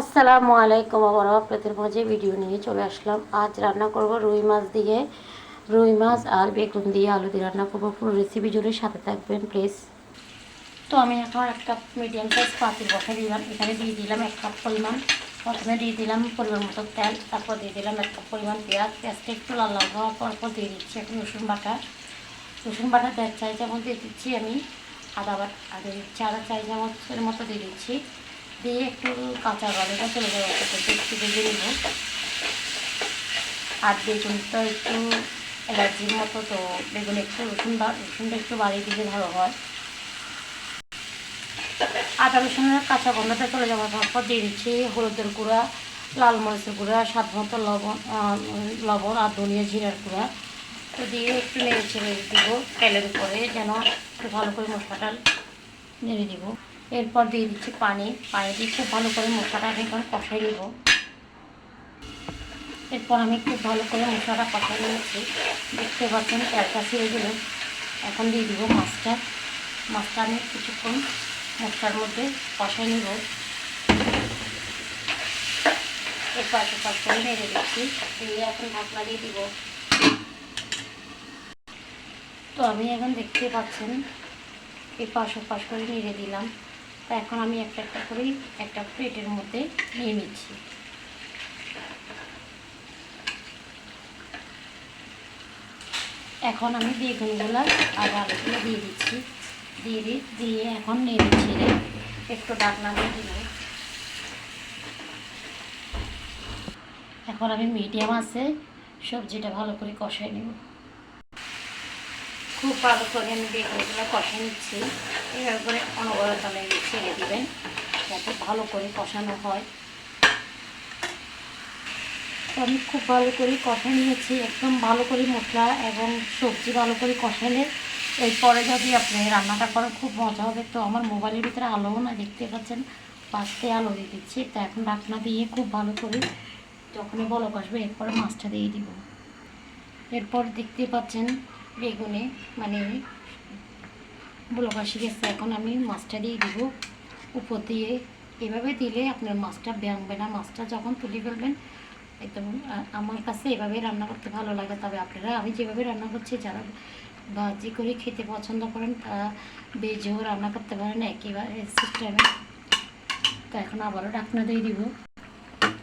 আসসালামু আলাইকুম আবার আপনাদের মাঝে ভিডিও নিয়ে চলে আসলাম, আজ রান্না করব রুই মাছ দিয়ে। রুই মাছ আর বেগুন দিয়ে আলু দিয়ে রান্না করব। পুরো রেসিপি জুড়ে সাথে থাকবেন প্লিজ তো আমি এখন একটা মিডিয়াম সাইজ পাতিল বসাই দিলাম। এখানে দিয়ে দিলাম এক কাপ পরিমাণ। প্রথমে দিয়ে দিলাম পরিমাণ মতো তেল, তারপর দিয়ে দিলাম এক কাপ পরিমাণ পেঁয়াজ। পেঁয়াজটা একটু লাল লাল হওয়ার পর পর দিয়ে দিচ্ছি একটু রসুন বাটা। রসুন বাটা দেড় চাই চামচ দিয়ে দিচ্ছি আমি। আদা বাটা আদা দিচ্ছি আদা চাই চামচের মতো দিয়ে দিচ্ছি। দিয়ে একটু কাঁচা গলাটা চলে পর্যন্ত একটু ভেজে নেব আর বেগুনটা একটু অ্যালার্জির মতো, তো বেগুন একটু রসুন রসুনটা একটু বাড়িয়ে দিলে ভালো হয়। আদা, রসুনের কাঁচা গন্ধটা চলে যাওয়ার পর দিয়ে দিচ্ছি হলুদের গুঁড়া, লাল মরিচের গুঁড়া, স্বাদ মতো লবণ লবণ আর ধনিয়া জিরার গুঁড়া। তো দিয়ে একটু নেড়ে ছেড়ে দিব তেলের উপরে, যেন একটু ভালো করে মশলাটা নেড়ে দিব। এরপর দিয়ে দিচ্ছি পানি। পানি খুব ভালো করে মশলাটা আমি এখন কষাই নেব। এরপর আমি খুব ভালো করে মশলাটা কষাই নিয়েছি। দেখতে পাচ্ছেন তেলটা ছেড়ে দিল এখন দিয়ে দিব মাছটা। মাছটা আমি কিছুক্ষণ মশলার মধ্যে কষাই নেব। এরপর এরপর করে নেড়ে দিচ্ছি। দিয়ে এখন ঢাকনা দিয়ে দিব। তো আমি এখন দেখতে পাচ্ছেন এই পাশ পাশ করে নেড়ে দিলাম। তা এখন আমি একটা একটা করেই একটা প্লেটের মধ্যে নিয়ে নিচ্ছি। এখন আমি বেগুনগুলো আর আলুগুলো দিয়ে দিচ্ছি। দিয়ে দিয়ে এখন নেড়ে ছেড়ে একটু ডাকনা দিয়ে এখন আমি মিডিয়াম আছে, সবজিটা ভালো করে কষাই নেব। খুব ভালো করে আমি বেগুনগুলো কষে নিচ্ছি। এভাবে করে অনবরত আমি ছেড়ে দিবেন, যাতে ভালো করে কষানো হয়। তো আমি খুব ভালো করে কষা নিয়েছি, একদম ভালো করে মশলা এবং সবজি ভালো করে কষালে এরপরে যদি আপনি রান্নাটা করেন, খুব মজা হবে তো। আমার মোবাইলের ভিতরে আলোও না দেখতে পাচ্ছেন পাশতে আলো দিয়ে দিচ্ছি। তো এখন ঢাকনা দিয়ে খুব ভালো করে যখনই বলক আসবে, এরপরে মাছটা দিয়ে দিব। এরপর দেখতে পাচ্ছেন বেগুনে মানে বলকাশি গেছে, এখন আমি মাছটা দিয়ে দিব। উপর দিয়ে এভাবে দিলে আপনার মাছটা ব্যাংবে না। মাছটা যখন তুলে ফেলবেন, একদম আমার কাছে এভাবে রান্না করতে ভালো লাগে। তবে আপনারা, আমি যেভাবে রান্না করছি, যারা ভাজি করে খেতে পছন্দ করেন, তারা বেজেও রান্না করতে পারেন একেবারে সিস্টেমে তো এখন আবারও ঢাকনা দিয়ে দিব।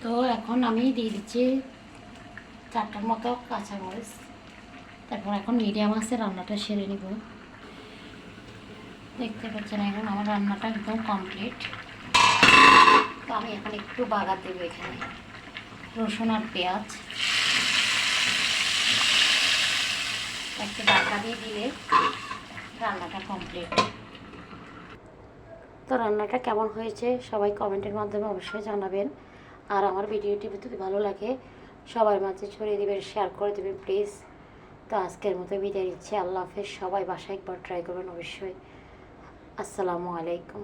তো এখন আমি দিয়ে দিচ্ছি চারটার মতো কাঁচামরিচ। তারপর এখন মিডিয়াম আছে, রান্নাটা সেরে নিব। দেখতে পাচ্ছেন এখন আমার রান্নাটা একদম কমপ্লিট তো আমি এখন একটু বাগার দেবো এখানে। রসুন আর পেঁয়াজ। একটু বাগা দিয়ে দিলে রান্নাটা কমপ্লিট তো রান্নাটা কেমন হয়েছে সবাই কমেন্টের মাধ্যমে অবশ্যই জানাবেন। আর আমার ভিডিওটি যদি ভালো লাগে, সবার মাঝে ছড়িয়ে দেবেন শেয়ার করে দেবেন প্লিজ তো আজকের মতো বিদায় নিচ্ছি। আল্লাহ হাফেজ। সবাই বাসায় একবার ট্রাই করবেন অবশ্যই। আসসালামু আলাইকুম।